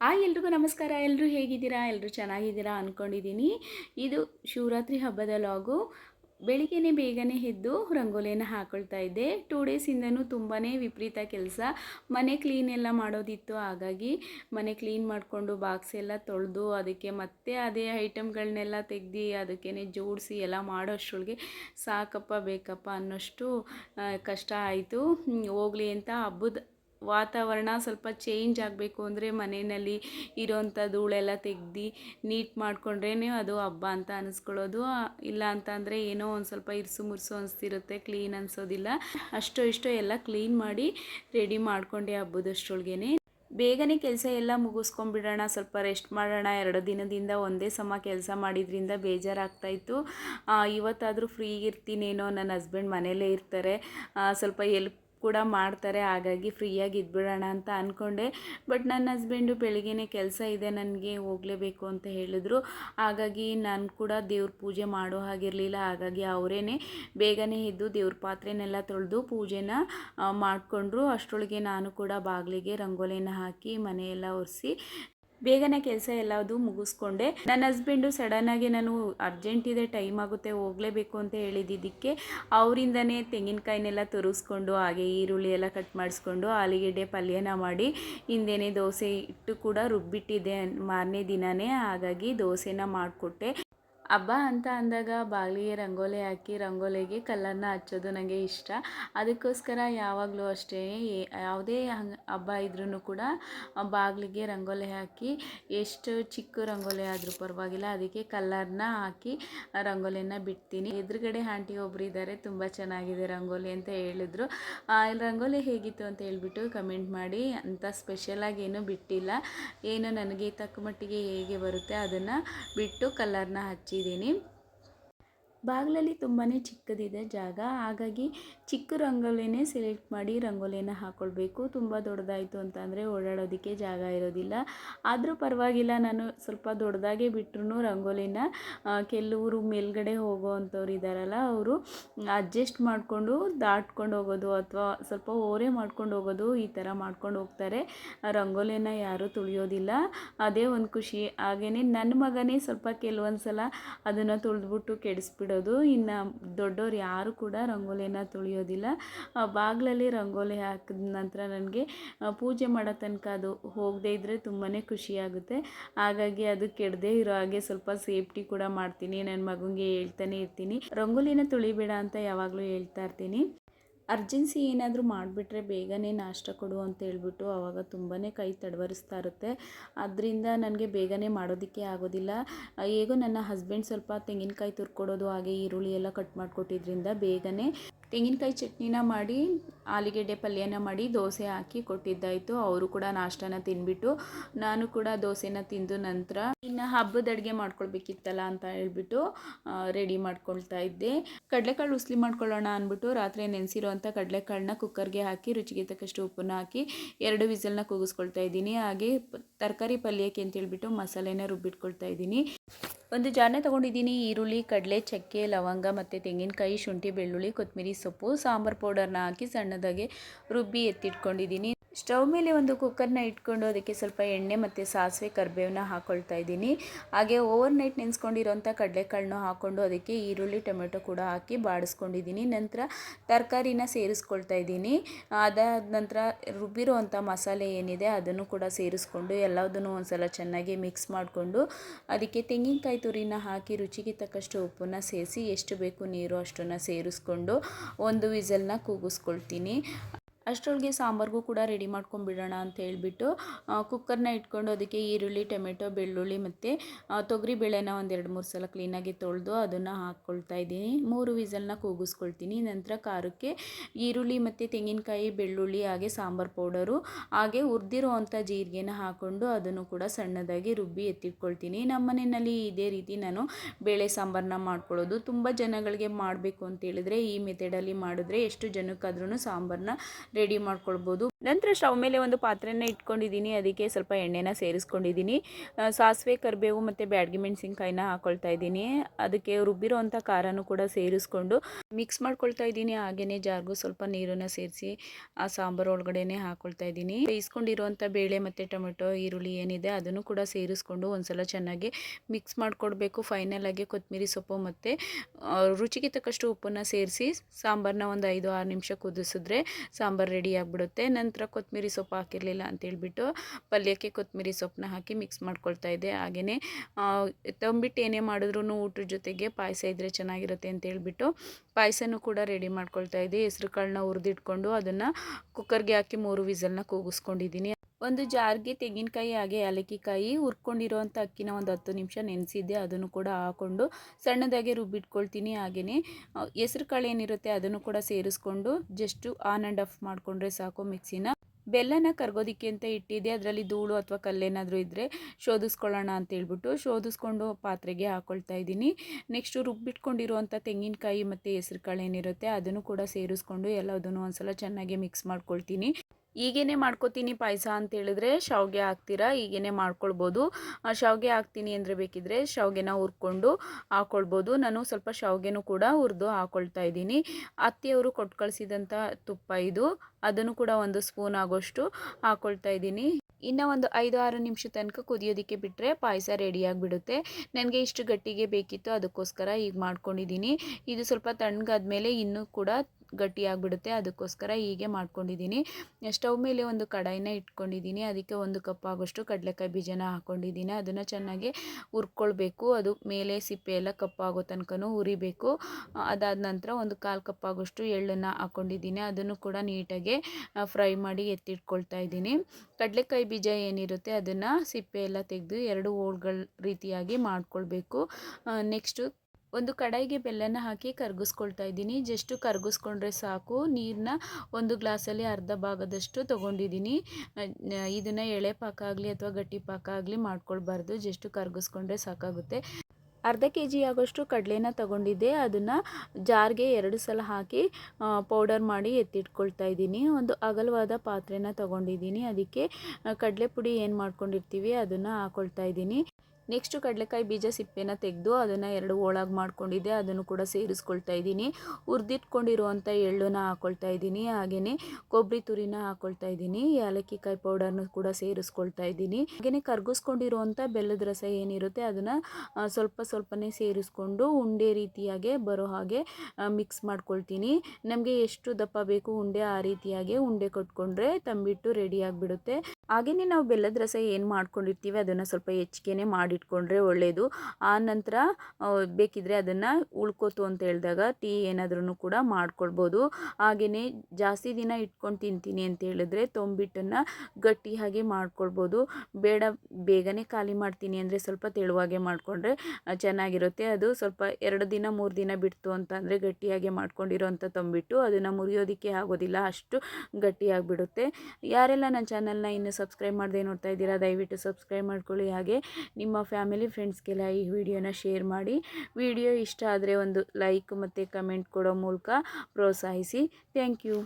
ಆ ಎಲ್ರಿಗೂ ನಮಸ್ಕಾರ. ಎಲ್ಲರೂ ಹೇಗಿದ್ದೀರಾ? ಎಲ್ಲರೂ ಚೆನ್ನಾಗಿದ್ದೀರಾ ಅಂದ್ಕೊಂಡಿದ್ದೀನಿ ಇದು ಶಿವರಾತ್ರಿ ಹಬ್ಬದ ಲಾಗು. ಬೆಳಿಗ್ಗೆನೇ ಬೇಗನೆ ಎದ್ದು ರಂಗೋಲಿಯನ್ನು ಹಾಕೊಳ್ತಾ ಇದ್ದೆ. ಟೂ ಡೇಸಿಂದನೂ ತುಂಬಾ ವಿಪರೀತ ಕೆಲಸ. ಮನೆ ಕ್ಲೀನ್ ಎಲ್ಲ ಮಾಡೋದಿತ್ತು. ಹಾಗಾಗಿ ಮನೆ ಕ್ಲೀನ್ ಮಾಡಿಕೊಂಡು ಬಾಕ್ಸ್ ಎಲ್ಲ ತೊಳೆದು ಅದಕ್ಕೆ ಮತ್ತೆ ಅದೇ ಐಟಮ್ಗಳನ್ನೆಲ್ಲ ತೆಗ್ದು ಅದಕ್ಕೇ ಜೋಡಿಸಿ ಎಲ್ಲ ಮಾಡೋಷ್ಟ್ರೊಳಗೆ ಸಾಕಪ್ಪ ಬೇಕಪ್ಪ ಅನ್ನೋಷ್ಟು ಕಷ್ಟ ಆಯಿತು. ಹೋಗಲಿ ಅಂತ ಹಬ್ಬದ ವಾತಾವರಣ ಸ್ವಲ್ಪ ಚೇಂಜ್ ಆಗಬೇಕು ಅಂದರೆ ಮನೆಯಲ್ಲಿ ಇರೋಂಥ ಧೂಳೆಲ್ಲ ತೆಗ್ದು ನೀಟ್ ಮಾಡಿಕೊಂಡ್ರೇ ಅದು ಹಬ್ಬ ಅಂತ ಅನಿಸ್ಕೊಳ್ಳೋದು. ಇಲ್ಲ ಅಂತ ಅಂದರೆ ಏನೋ ಒಂದು ಸ್ವಲ್ಪ ಇರಿಸು ಮುರಿಸು ಅನಿಸ್ತಿರುತ್ತೆ ಕ್ಲೀನ್ ಅನಿಸೋದಿಲ್ಲ. ಅಷ್ಟೋ ಇಷ್ಟೋ ಎಲ್ಲ ಕ್ಲೀನ್ ಮಾಡಿ ರೆಡಿ ಮಾಡಿಕೊಂಡೆ ಹಬ್ಬದಷ್ಟೊಳಗೇ ಬೇಗನೆ ಕೆಲಸ ಎಲ್ಲ ಮುಗಿಸ್ಕೊಂಡ್ಬಿಡೋಣ, ಸ್ವಲ್ಪ ರೆಸ್ಟ್ ಮಾಡೋಣ. ಎರಡು ದಿನದಿಂದ ಒಂದೇ ಸಮ ಕೆಲಸ ಮಾಡಿದ್ರಿಂದ ಬೇಜಾರಾಗ್ತಾಯಿತ್ತು ಇವತ್ತಾದರೂ ಫ್ರೀ ಇರ್ತೀನೇನೋ ನನ್ನ ಹಸ್ಬೆಂಡ್ ಮನೇಲೇ ಇರ್ತಾರೆ. ಸ್ವಲ್ಪ ಎಲ್ಪ್ ಕೂಡ ಮಾಡ್ತಾರೆ, ಹಾಗಾಗಿ ಫ್ರೀಯಾಗಿ ಇದ್ಬಿಡೋಣ ಅಂತ ಅಂದ್ಕೊಂಡೆ ಬಟ್ ನನ್ನ ಹಸ್ಬೆಂಡು ಬೆಳಿಗ್ಗೆನೇ ಕೆಲಸ ಇದೆ, ನನಗೆ ಹೋಗಲೇಬೇಕು ಅಂತ ಹೇಳಿದ್ರು. ಹಾಗಾಗಿ ನಾನು ಕೂಡ ದೇವ್ರ ಪೂಜೆ ಮಾಡೋ ಹಾಗಿರಲಿಲ್ಲ, ಹಾಗಾಗಿ ಅವರೇ ಬೇಗನೆ ಇದ್ದು ದೇವ್ರ ಪಾತ್ರೆನೆಲ್ಲ ತೊಳೆದು ಪೂಜೆನ ಮಾಡಿಕೊಂಡ್ರು. ಅಷ್ಟರೊಳಗೆ ನಾನು ಕೂಡ ಬಾಗಿಲಿಗೆ ರಂಗೋಲಿನ ಹಾಕಿ ಮನೆಯೆಲ್ಲ ಒರೆಸಿ ಬೇಗನೆ ಕೆಲಸ ಎಲ್ಲದು ಮುಗಿಸ್ಕೊಂಡೆ. ನನ್ನ ಹಸ್ಬೆಂಡು ಸಡನ್ನಾಗಿ ನಾನು ಅರ್ಜೆಂಟ್ ಇದೆ ಟೈಮ್ ಆಗುತ್ತೆ, ಹೋಗಲೇಬೇಕು ಅಂತ ಹೇಳಿದ್ದಿದ್ದಕ್ಕೆ ಅವರಿಂದನೇ ತೆಂಗಿನಕಾಯಿನೆಲ್ಲ ತುರಿಸ್ಕೊಂಡು, ಹಾಗೆ ಈರುಳ್ಳಿ ಎಲ್ಲ ಕಟ್ ಮಾಡಿಸ್ಕೊಂಡು ಆಲೂಗೆಡ್ಡೆ ಪಲ್ಯನ ಮಾಡಿ, ಹಿಂದೆನೇ ದೋಸೆ ಇಟ್ಟು ಕೂಡ ರುಬ್ಬಿಟ್ಟಿದ್ದೆ ಮಾರನೇ ದಿನವೇ ಹಾಗಾಗಿ ದೋಸೆನ ಮಾಡಿಕೊಟ್ಟೆ. ಹಬ್ಬ ಅಂತ ಅಂದಾಗ ಬಾಗಿಲಿಗೆ ರಂಗೋಲಿ ಹಾಕಿ ರಂಗೋಲಿಗೆ ಕಲ್ಲರ್ನ ಹಚ್ಚೋದು ನನಗೆ ಇಷ್ಟ. ಅದಕ್ಕೋಸ್ಕರ ಯಾವಾಗಲೂ ಅಷ್ಟೇ ಯಾವುದೇ ಹಬ್ಬ ಇದ್ರೂ ಕೂಡ ಬಾಗಿಲಿಗೆ ರಂಗೋಲಿ ಹಾಕಿ ಎಷ್ಟು ಚಿಕ್ಕ ರಂಗೋಲಿ ಆದರೂ ಪರವಾಗಿಲ್ಲ, ಅದಕ್ಕೆ ಕಲರ್ನ ಹಾಕಿ ರಂಗೋಲಿಯನ್ನು ಬಿಡ್ತೀನಿ. ಎದುರುಗಡೆ ಆಂಟಿ ಒಬ್ಬರು ಇದ್ದಾರೆ ತುಂಬ ಚೆನ್ನಾಗಿದೆ ರಂಗೋಲಿ ಅಂತ ಹೇಳಿದ್ರು. ರಂಗೋಲಿ ಹೇಗಿತ್ತು ಅಂತ ಹೇಳಿಬಿಟ್ಟು ಕಮೆಂಟ್ ಮಾಡಿ. ಅಂತ ಸ್ಪೆಷಲಾಗಿ ಏನೂ ಬಿಟ್ಟಿಲ್ಲ. ಏನು ನನಗೆ ತಕ್ಕ ಮಟ್ಟಿಗೆ ಹೇಗೆ ಬರುತ್ತೆ ಅದನ್ನು ಬಿಟ್ಟು ಕಲರ್ನ isteği. ಬಾಗಿಲಲ್ಲಿ ತುಂಬಾ ಚಿಕ್ಕದಿದೆ ಜಾಗ. ಹಾಗಾಗಿ ಚಿಕ್ಕ ರಂಗೋಲಿನೇ ಸೆಲೆಕ್ಟ್ ಮಾಡಿ ರಂಗೋಲಿನ ಹಾಕ್ಕೊಳ್ಬೇಕು ತುಂಬ ದೊಡ್ಡದಾಯಿತು ಅಂತಂದರೆ ಓಡಾಡೋದಕ್ಕೆ ಜಾಗ ಇರೋದಿಲ್ಲ. ಆದರೂ ಪರವಾಗಿಲ್ಲ, ನಾನು ಸ್ವಲ್ಪ ದೊಡ್ಡದಾಗೆ ಬಿಟ್ರೂ ರಂಗೋಲಿನ ಕೆಲವರು ಮೇಲ್ಗಡೆ ಹೋಗೋ ಅಂಥವ್ರು ಇದ್ದಾರಲ್ಲ ಅವರು ಅಡ್ಜಸ್ಟ್ ಮಾಡಿಕೊಂಡು ದಾಟ್ಕೊಂಡು ಹೋಗೋದು ಅಥವಾ ಸ್ವಲ್ಪ ಓರೆ ಮಾಡ್ಕೊಂಡು ಹೋಗೋದು ಈ ಥರ ಮಾಡ್ಕೊಂಡು ಹೋಗ್ತಾರೆ. ರಂಗೋಲಿನ ಯಾರೂ ತುಳಿಯೋದಿಲ್ಲ. ಅದೇ ಒಂದು ಖುಷಿ. ಹಾಗೆಯೇ ನನ್ನ ಮಗನೇ ಸ್ವಲ್ಪ ಕೆಲವೊಂದು ಸಲ ಅದನ್ನು ತುಳಿದ್ಬಿಟ್ಟು ಕೆಡಿಸ್ಬಿಡೋದು ಇನ್ನು ದೊಡ್ಡವ್ರು ಯಾರು ಕೂಡ ರಂಗೋಲಿನ ತುಳಿಯೋದಿಲ್ಲ. ಬಾಗಿಲಲ್ಲಿ ರಂಗೋಲಿ ಹಾಕಿದ ನಂತರ ನನಗೆ ಪೂಜೆ ಮಾಡೋ ತನಕ ಅದು ಹೋಗದೇ ಇದ್ದರೆ ತುಂಬಾ ಖುಷಿಯಾಗುತ್ತೆ ಹಾಗಾಗಿ ಅದು ಕೆಡದೇ ಇರೋ ಹಾಗೆ ಸ್ವಲ್ಪ ಸೇಫ್ಟಿ ಕೂಡ ಮಾಡ್ತೀನಿ. ನನ್ನ ಮಗನಿಗೆ ಹೇಳ್ತಾನೆ ಇರ್ತೀನಿ. ರಂಗೋಲಿನ ತುಳಿಬೇಡ ಅಂತ ಯಾವಾಗಲೂ ಹೇಳ್ತಾ ಇರ್ತೀನಿ. ಅರ್ಜೆನ್ಸಿ ಏನಾದರೂ ಮಾಡಿಬಿಟ್ರೆ ಬೇಗನೆ ನಾಷ್ಟ ಕೊಡು ಅಂತ ಹೇಳ್ಬಿಟ್ಟು ಆವಾಗ ತುಂಬಾ ಕೈ ತಡವರಿಸ್ತಾ ಇರುತ್ತೆ. ಅದರಿಂದ ನನಗೆ ಬೇಗನೆ ಮಾಡೋದಕ್ಕೆ ಆಗೋದಿಲ್ಲ. ಹೇಗೋ ನನ್ನ ಹಸ್ಬೆಂಡ್ ಸ್ವಲ್ಪ ತೆಂಗಿನಕಾಯಿ ತುರ್ಕೊಡೋದು, ಹಾಗೆ ಈರುಳ್ಳಿ ಎಲ್ಲ ಕಟ್ ಮಾಡಿಕೊಟ್ಟಿದ್ರಿಂದ ಬೇಗನೆ ತೆಂಗಿನಕಾಯಿ ಚಟ್ನಿನ ಮಾಡಿ, ಆಲೂಗೆಡ್ಡೆ ಪಲ್ಯನ ಮಾಡಿ ದೋಸೆ ಹಾಕಿ ಕೊಟ್ಟಿದ್ದಾಯಿತು. ಅವರು ಕೂಡ ನಾಷ್ಟನ ತಿನ್ಬಿಟ್ಟು ನಾನು ಕೂಡ ದೋಸೆನ ತಿಂದು ನಂತರ ಇನ್ನು ಹಬ್ಬದ ಅಡುಗೆ ಮಾಡ್ಕೊಳ್ಬೇಕಿತ್ತಲ್ಲ ಅಂತ ಹೇಳ್ಬಿಟ್ಟು ರೆಡಿ ಮಾಡ್ಕೊಳ್ತಾ ಇದ್ದೆ. ಕಡಲೆಕಾಳು ಉಸ್ಲಿ ಮಾಡ್ಕೊಳ್ಳೋಣ ಅಂದ್ಬಿಟ್ಟು ರಾತ್ರಿ ನೆನೆಸಿರೋಂಥ ಕಡಲೆಕಾಳನ್ನ ಕುಕ್ಕರ್ಗೆ ಹಾಕಿ, ರುಚಿಗೆ ತಕ್ಕಷ್ಟು ಉಪ್ಪನ್ನ ಹಾಕಿ, ಎರಡು ವಿಸಲ್ನ ಕೂಗಿಸ್ಕೊಳ್ತಾ ಇದ್ದೀನಿ. ಹಾಗೆ ತರಕಾರಿ ಪಲ್ಯಕ್ಕೆ ಅಂತ ಹೇಳ್ಬಿಟ್ಟು ಮಸಾಲೆನ ರುಬ್ಬಿಟ್ಕೊಳ್ತಾ ಇದ್ದೀನಿ. ಒಂದು ಜಾರನ್ನ ತೊಗೊಂಡಿದ್ದೀನಿ, ಈರುಳ್ಳಿ, ಕಡಲೆ, ಚಕ್ಕೆ, ಲವಂಗ ಮತ್ತು ತೆಂಗಿನಕಾಯಿ, ಶುಂಠಿ, ಬೆಳ್ಳುಳ್ಳಿ ಕೊತ್ತಂಬರಿ ಸೊಪ್ಪು, ಸಾಂಬಾರು ಪೌಡರ್ನ ಹಾಕಿ ಸಣ್ಣದಾಗಿ ರುಬ್ಬಿ ಎತ್ತಿಟ್ಕೊಂಡಿದ್ದೀನಿ. ಸ್ಟವ್ ಮೇಲೆ ಒಂದು ಕುಕ್ಕರ್ನ ಇಟ್ಕೊಂಡು ಅದಕ್ಕೆ ಸ್ವಲ್ಪ ಎಣ್ಣೆ ಮತ್ತು ಸಾಸಿವೆ ಕರಿಬೇವನ್ನ ಹಾಕ್ಕೊಳ್ತಾ ಇದ್ದೀನಿ. ಹಾಗೆ ಓವರ್ ನೈಟ್ ನೆನೆಸ್ಕೊಂಡಿರೋಂಥ ಕಡಲೆಕಾಳನ್ನು ಹಾಕ್ಕೊಂಡು ಅದಕ್ಕೆ ಈರುಳ್ಳಿ, ಟೊಮೆಟೊ ಕೂಡ ಹಾಕಿ ಬಾಡಿಸ್ಕೊಂಡಿದ್ದೀನಿ. ನಂತರ ತರಕಾರಿನ ಸೇರಿಸ್ಕೊಳ್ತಾ ಇದ್ದೀನಿ. ಅದಾದ ನಂತರ ರುಬ್ಬಿರೋವಂಥ ಮಸಾಲೆ ಏನಿದೆ ಅದನ್ನು ಕೂಡ ಸೇರಿಸ್ಕೊಂಡು ಎಲ್ಲದನ್ನು ಒಂದ್ಸಲ ಚೆನ್ನಾಗಿ ಮಿಕ್ಸ್ ಮಾಡಿಕೊಂಡು ಅದಕ್ಕೆ ತೆಂಗಿನಕಾಯಿ ತುರಿನ ಹಾಕಿ ರುಚಿಗೆ ತಕ್ಕಷ್ಟು ಉಪ್ಪನ್ನು ಸೇರಿಸಿ ಎಷ್ಟು ಬೇಕು ನೀರು ಅಷ್ಟನ್ನು ಸೇರಿಸ್ಕೊಂಡು ಒಂದು ವಿಸಲ್ನ ಕೂಗಿಸ್ಕೊಳ್ತೀನಿ. ಅಷ್ಟರೊಳಗೆ ಸಾಂಬಾರ್ಗೂ ಕೂಡ ರೆಡಿ ಮಾಡ್ಕೊಂಡ್ಬಿಡೋಣ ಅಂತ ಹೇಳಿಬಿಟ್ಟು ಕುಕ್ಕರ್ನ ಇಟ್ಕೊಂಡು ಅದಕ್ಕೆ ಈರುಳ್ಳಿ, ಟೊಮೆಟೊ, ಬೆಳ್ಳುಳ್ಳಿ ಮತ್ತು ತೊಗರಿ ಬೇಳೆನ ಒಂದೆರಡು ಮೂರು ಸಲ ಕ್ಲೀನಾಗಿ ತೊಳೆದು ಅದನ್ನು ಹಾಕ್ಕೊಳ್ತಾ ಇದ್ದೀನಿ. ಮೂರು ವಿಸಲ್ನ ಕೂಗಿಸ್ಕೊಳ್ತೀನಿ. ನಂತರ ಖಾರಕ್ಕೆ ಈರುಳ್ಳಿ ಮತ್ತು ತೆಂಗಿನಕಾಯಿ, ಬೆಳ್ಳುಳ್ಳಿ ಹಾಗೆ ಸಾಂಬಾರು ಪೌಡರು, ಹಾಗೆ ಹುರಿದಿರೋ ಅಂಥ ಜೀರಿಗೆನ ಹಾಕ್ಕೊಂಡು ಅದನ್ನು ಕೂಡ ಸಣ್ಣದಾಗಿ ರುಬ್ಬಿ ಎತ್ತಿಟ್ಕೊಳ್ತೀನಿ. ನಮ್ಮ ಮನೆಯಲ್ಲಿ ಇದೇ ರೀತಿ ನಾನು ಬೇಳೆ ಸಾಂಬಾರನ್ನ ಮಾಡ್ಕೊಳ್ಳೋದು. ತುಂಬ ಜನಗಳಿಗೆ ಮಾಡಬೇಕು ಅಂತ ಹೇಳಿದ್ರೆ ಈ ಮೆಥಡಲ್ಲಿ ಮಾಡಿದ್ರೆ ಎಷ್ಟು ಜನಕ್ಕಾದ್ರೂ ಸಾಂಬಾರನ್ನ ರೆಡಿ ಮಾಡ್ಕೊಳ್ಬೋದು. ನಂತರ ಸ್ಟವ್ ಮೇಲೆ ಒಂದು ಪಾತ್ರೆನ ಇಟ್ಕೊಂಡಿದ್ದೀನಿ. ಅದಕ್ಕೆ ಸ್ವಲ್ಪ ಎಣ್ಣೆನ ಸೇರಿಸ್ಕೊಂಡಿದ್ದೀನಿ. ಸಾಸಿವೆ, ಕರಿಬೇವು ಮತ್ತು ಬ್ಯಾಡ್ಗೆ ಮೆಣಸಿನ್ಕಾಯಿನ ಹಾಕೊಳ್ತಾ ಇದ್ದೀನಿ. ಅದಕ್ಕೆ ರುಬ್ಬಿರೋವಂಥ ಖಾರನೂ ಕೂಡ ಸೇರಿಸ್ಕೊಂಡು ಮಿಕ್ಸ್ ಮಾಡ್ಕೊಳ್ತಾ ಇದ್ದೀನಿ. ಹಾಗೆಯೇ ಜಾರ್ಗೂ ಸ್ವಲ್ಪ ನೀರನ್ನು ಸೇರಿಸಿ ಆ ಸಾಂಬಾರು ಒಳಗಡೆನೆ ಹಾಕ್ಕೊಳ್ತಾ ಇದ್ದೀನಿ. ಬೇಯಿಸ್ಕೊಂಡಿರುವಂಥ ಬೇಳೆ ಮತ್ತು ಟೊಮೆಟೊ, ಈರುಳ್ಳಿ ಏನಿದೆ ಅದನ್ನು ಕೂಡ ಸೇರಿಸ್ಕೊಂಡು ಒಂದ್ಸಲ ಚೆನ್ನಾಗಿ ಮಿಕ್ಸ್ ಮಾಡಿಕೊಡ್ಬೇಕು. ಫೈನಲ್ ಆಗಿ ಕೊತ್ತಂಬರಿ ಸೊಪ್ಪು ಮತ್ತು ರುಚಿಗೆ ತಕ್ಕಷ್ಟು ಉಪ್ಪನ್ನು ಸೇರಿಸಿ ಸಾಂಬಾರನ್ನ ಒಂದು ಐದು ಆರು ನಿಮಿಷ ಕುದಿಸಿದ್ರೆ ಸಾಂಬಾರು ರೆಡಿ ಆಗಿಬಿಡುತ್ತೆ. ನಂತರ ಕೊತ್ತಂಬರಿ ಸೊಪ್ಪು ಹಾಕಿರಲಿಲ್ಲ ಅಂತೇಳ್ಬಿಟ್ಟು ಪಲ್ಯಕ್ಕೆ ಕೊತ್ತಂಬರಿ ಸೊಪ್ಪನ್ನ ಹಾಕಿ ಮಿಕ್ಸ್ ಮಾಡ್ಕೊಳ್ತಾ ಇದ್ದೆ ಹಾಗೆಯೇ ತಂಬಿಟ್ಟು ಏನೇ ಮಾಡಿದ್ರು ಊಟದ ಜೊತೆಗೆ ಪಾಯಸ ಇದ್ದರೆ ಚೆನ್ನಾಗಿರುತ್ತೆ ಅಂತ ಹೇಳ್ಬಿಟ್ಟು ಪಾಯಸನೂ ಕೂಡ ರೆಡಿ ಮಾಡ್ಕೊಳ್ತಾ ಇದ್ದೆ ಹೆಸ್ರು ಕಾಳನ್ನ ಹುರಿದಿಟ್ಕೊಂಡು ಅದನ್ನು ಕುಕ್ಕರ್ಗೆ ಹಾಕಿ ಮೂರು ವಿಸಲ್ನ ಕೂಗಿಸ್ಕೊಂಡಿದ್ದೀನಿ. ಒಂದು ಜಾರ್ಗೆ ತೆಂಗಿನಕಾಯಿ ಹಾಗೆ ಏಲಕ್ಕಿಕಾಯಿ ಹುರ್ಕೊಂಡಿರೋವಂಥ ಅಕ್ಕಿನ ಒಂದು ಹತ್ತು ನಿಮಿಷ ನೆನೆಸಿದ್ದೆ, ಅದನ್ನು ಕೂಡ ಹಾಕ್ಕೊಂಡು ಸಣ್ಣದಾಗಿ ರುಬ್ಬಿಟ್ಕೊಳ್ತೀನಿ ಹಾಗೆಯೇ ಹೆಸ್ರು ಕಾಳು ಏನಿರುತ್ತೆ ಅದನ್ನು ಕೂಡ ಸೇರಿಸ್ಕೊಂಡು ಜಸ್ಟು ಆನ್ ಆ್ಯಂಡ್ ಆಫ್ ಮಾಡಿಕೊಂಡ್ರೆ ಸಾಕು ಮಿಕ್ಸಿನ. ಬೆಲ್ಲನ ಕರ್ಗೋದಿಕ್ಕೆ ಅಂತ ಇಟ್ಟಿದ್ದೆ, ಅದರಲ್ಲಿ ಧೂಳು ಅಥವಾ ಕಲ್ಲೇನಾದರೂ ಇದ್ದರೆ ಶೋಧಿಸ್ಕೊಳ್ಳೋಣ ಅಂತ ಹೇಳ್ಬಿಟ್ಟು ಶೋಧಿಸ್ಕೊಂಡು ಪಾತ್ರೆಗೆ ಹಾಕ್ಕೊಳ್ತಾ ಇದ್ದೀನಿ. ನೆಕ್ಸ್ಟು ರುಬ್ಬಿಟ್ಕೊಂಡಿರುವಂಥ ತೆಂಗಿನಕಾಯಿ ಮತ್ತು ಹೆಸ್ರು ಕಾಳು ಏನಿರುತ್ತೆ ಅದನ್ನು ಕೂಡ ಸೇರಿಸ್ಕೊಂಡು ಎಲ್ಲದನ್ನು ಒಂದ್ಸಲ ಚೆನ್ನಾಗಿ ಮಿಕ್ಸ್ ಮಾಡ್ಕೊಳ್ತೀನಿ. ಈಗೇನೆ ಮಾಡ್ಕೋತೀನಿ ಪಾಯಸ ಅಂತ ಹೇಳಿದ್ರೆ ಶಾವಿಗೆ ಹಾಕ್ತೀರಾ? ಈಗೇನೆ ಮಾಡ್ಕೊಳ್ಬೋದು. ಶಾವಿಗೆ ಹಾಕ್ತೀನಿ ಅಂದರೆ ಬೇಕಿದ್ರೆ ಶಾವಿಗೆನ ಹುರ್ಕೊಂಡು ಹಾಕ್ಕೊಳ್ಬೋದು ನಾನು ಸ್ವಲ್ಪ ಶಾವಿಗೆನೂ ಕೂಡ ಹುರಿದು ಹಾಕ್ಕೊಳ್ತಾ ಇದ್ದೀನಿ. ಅತ್ತೆಯವರು ಕೊಟ್ಟು ಕಳಿಸಿದಂಥ ತುಪ್ಪ ಇದು. ಅದನ್ನು ಕೂಡ ಒಂದು ಸ್ಪೂನ್ ಆಗೋಷ್ಟು ಹಾಕ್ಕೊಳ್ತಾ ಇದ್ದೀನಿ. ಇನ್ನು ಒಂದು ಐದು ಆರು ನಿಮಿಷ ತನಕ ಕುದಿಯೋದಕ್ಕೆ ಬಿಟ್ಟರೆ ಪಾಯಸ ರೆಡಿಯಾಗಿಬಿಡುತ್ತೆ ನನಗೆ ಇಷ್ಟು ಗಟ್ಟಿಗೆ ಬೇಕಿತ್ತು ಅದಕ್ಕೋಸ್ಕರ ಈಗ ಮಾಡ್ಕೊಂಡಿದ್ದೀನಿ. ಇದು ಸ್ವಲ್ಪ ತಣ್ಣಗಾದ ಮೇಲೆ ಇನ್ನೂ ಕೂಡ ಗಟ್ಟಿಯಾಗಿಬಿಡುತ್ತೆ. ಅದಕ್ಕೋಸ್ಕರ ಹೀಗೆ ಮಾಡ್ಕೊಂಡಿದ್ದೀನಿ. ಸ್ಟವ್ ಮೇಲೆ ಒಂದು ಕಡಾಯಿನ ಇಟ್ಕೊಂಡಿದ್ದೀನಿ. ಅದಕ್ಕೆ ಒಂದು ಕಪ್ ಆಗೋಷ್ಟು ಕಡಲೆಕಾಯಿ ಬೀಜನ ಹಾಕ್ಕೊಂಡಿದ್ದೀನಿ ಅದನ್ನು ಚೆನ್ನಾಗಿ ಹುರ್ಕೊಳ್ಬೇಕು. ಅದು ಮೇಲೆ ಸಿಪ್ಪೆ ಎಲ್ಲ ಕಪ್ಪಾಗೋ ತನಕನೂ ಹುರಿಬೇಕು. ಅದಾದ ನಂತರ ಒಂದು ಕಾಲು ಕಪ್ ಆಗೋಷ್ಟು ಎಳ್ಳನ್ನು ಹಾಕ್ಕೊಂಡಿದ್ದೀನಿ ಅದನ್ನು ಕೂಡ ನೀಟಾಗಿ ಫ್ರೈ ಮಾಡಿ ಎತ್ತಿಟ್ಕೊಳ್ತಾ ಇದ್ದೀನಿ. ಕಡಲೆಕಾಯಿ ಬೀಜ ಏನಿರುತ್ತೆ ಅದನ್ನು ಸಿಪ್ಪೆ ಎಲ್ಲ ತೆಗೆದು ಎರಡು ಹೋಳ್ಗಳ ರೀತಿಯಾಗಿ ಮಾಡ್ಕೊಳ್ಬೇಕು. ನೆಕ್ಸ್ಟು ಒಂದು ಕಡಾಯಿಗೆ ಬೆಲ್ಲನ ಹಾಕಿ ಕರಗಿಸ್ಕೊಳ್ತಾ ಇದ್ದೀನಿ. ಜಸ್ಟು ಕರಗಿಸ್ಕೊಂಡ್ರೆ ಸಾಕು. ನೀರನ್ನ ಒಂದು ಗ್ಲಾಸಲ್ಲಿ ಅರ್ಧ ಭಾಗದಷ್ಟು ತೊಗೊಂಡಿದ್ದೀನಿ. ಇದನ್ನು ಎಳೆ ಪಾಕ ಆಗಲಿ ಅಥವಾ ಗಟ್ಟಿ ಪಾಕ ಆಗಲಿ ಮಾಡ್ಕೊಳ್ಬಾರ್ದು. ಜಸ್ಟು ಕರಗಿಸ್ಕೊಂಡ್ರೆ ಸಾಕಾಗುತ್ತೆ. ಅರ್ಧ ಕೆ ಜಿ ಆಗೋಷ್ಟು ಕಡಲೆನ ತಗೊಂಡಿದ್ದೆ. ಅದನ್ನು ಜಾರ್ಗೆ ಎರಡು ಸಲ ಹಾಕಿ ಪೌಡರ್ ಮಾಡಿ ಎತ್ತಿಟ್ಕೊಳ್ತಾ ಇದ್ದೀನಿ. ಒಂದು ಅಗಲವಾದ ಪಾತ್ರೆನ ತಗೊಂಡಿದ್ದೀನಿ. ಅದಕ್ಕೆ ಕಡಲೆ ಪುಡಿ ಏನು ಮಾಡ್ಕೊಂಡಿರ್ತೀವಿ ಅದನ್ನು ಹಾಕ್ಕೊಳ್ತಾ ಇದ್ದೀನಿ. ನೆಕ್ಸ್ಟು ಕಡಲೆಕಾಯಿ ಬೀಜ ಸಿಪ್ಪೆನ ತೆಗೆದು ಅದನ್ನು ಎರಡು ಹೋಳಾಗಿ ಮಾಡ್ಕೊಂಡಿದ್ದೆ, ಅದನ್ನು ಕೂಡ ಸೇರಿಸ್ಕೊಳ್ತಾ ಇದ್ದೀನಿ. ಹುರಿದಿಟ್ಕೊಂಡಿರುವಂಥ ಎಳ್ಳನ್ನ ಹಾಕ್ಕೊಳ್ತಾ ಇದ್ದೀನಿ ಹಾಗೆಯೇ ಕೊಬ್ಬರಿ ತುರಿನ ಹಾಕ್ಕೊಳ್ತಾ ಇದ್ದೀನಿ ಏಲಕ್ಕಿ ಕಾಯಿ ಪೌಡರ್ನ ಕೂಡ ಸೇರಿಸ್ಕೊಳ್ತಾ ಇದ್ದೀನಿ. ಹಾಗೆಯೇ ಕರ್ಗಿಸ್ಕೊಂಡಿರುವಂಥ ಬೆಲ್ಲದ ರಸ ಏನಿರುತ್ತೆ ಅದನ್ನು ಸ್ವಲ್ಪ ಸ್ವಲ್ಪನೇ ಸೇರಿಸ್ಕೊಂಡು ಉಂಡೆ ರೀತಿಯಾಗೆ ಬರೋ ಹಾಗೆ ಮಿಕ್ಸ್ ಮಾಡ್ಕೊಳ್ತೀನಿ. ನಮಗೆ ಎಷ್ಟು ದಪ್ಪ ಬೇಕು ಉಂಡೆ ಆ ರೀತಿಯಾಗಿ ಉಂಡೆ ಕೊಟ್ಕೊಂಡ್ರೆ ತಂಬಿಟ್ಟು ರೆಡಿ ಆಗಿಬಿಡುತ್ತೆ. ಹಾಗೆಯೇ ನಾವು ಬೆಲ್ಲದ ರಸ ಏನು ಮಾಡ್ಕೊಂಡಿರ್ತೀವಿ ಅದನ್ನು ಸ್ವಲ್ಪ ಹೆಚ್ಚಿಗೆನೇ ಮಾಡಿಟ್ಕೊಂಡ್ರೆ ಒಳ್ಳೆಯದು ಆ ನಂತರ ಆ, ಬೇಕಿದ್ರೆ ಅದನ್ನು ಉಳ್ಕೋತು ಅಂತ ಹೇಳಿದಾಗ ಟೀ ಏನಾದ್ರೂ ಕೂಡ ಮಾಡ್ಕೊಳ್ಬೋದು. ಹಾಗೆಯೇ ಜಾಸ್ತಿ ದಿನ ಇಟ್ಕೊಂಡು ತಿಂತೀನಿ ಅಂತ ಹೇಳಿದ್ರೆ ತೊಂಬಿಟ್ಟನ್ನು ಗಟ್ಟಿಯಾಗಿ ಮಾಡ್ಕೊಳ್ಬೋದು. ಬೇಡ ಬೇಗನೆ ಖಾಲಿ ಮಾಡ್ತೀನಿ ಅಂದರೆ ಸ್ವಲ್ಪ ತೆಳುವಾಗೆ ಮಾಡಿಕೊಂಡ್ರೆ ಚೆನ್ನಾಗಿರುತ್ತೆ. ಅದು ಸ್ವಲ್ಪ ಎರಡು ದಿನ ಮೂರು ದಿನ ಬಿಡ್ತು ಅಂತ ಅಂದರೆ ಗಟ್ಟಿಯಾಗಿ ಮಾಡ್ಕೊಂಡಿರೋಂಥ ತೊಂಬಿಟ್ಟು ಅದನ್ನು ಮುರಿಯೋದಕ್ಕೆ ಆಗೋದಿಲ್ಲ. ಅಷ್ಟು ಗಟ್ಟಿಯಾಗಿಬಿಡುತ್ತೆ ಯಾರೆಲ್ಲ ನನ್ನ ಚಾನಲ್ನ ಇನ್ನು ಸಬ್ಸ್ಕ್ರೈಬ್ ಮಾಡದೆ ನೋಡ್ತಾ ಇದ್ದೀರಾ ದಯವಿಟ್ಟು ಸಬ್ಸ್ಕ್ರೈಬ್ ಮಾಡ್ಕೊಳ್ಳಿ. ಹಾಗೆ ನಿಮ್ಮ ಫ್ಯಾಮಿಲಿ ಫ್ರೆಂಡ್ಸ್ಗೆಲ್ಲ ಈ ವಿಡಿಯೋನ ಶೇರ್ ಮಾಡಿ. ವಿಡಿಯೋ ಇಷ್ಟ ಆದರೆ ಒಂದು ಲೈಕ್ ಮತ್ತು ಕಮೆಂಟ್ ಕೊಡೋ ಮೂಲಕ ಪ್ರೋತ್ಸಾಹಿಸಿ. Thank you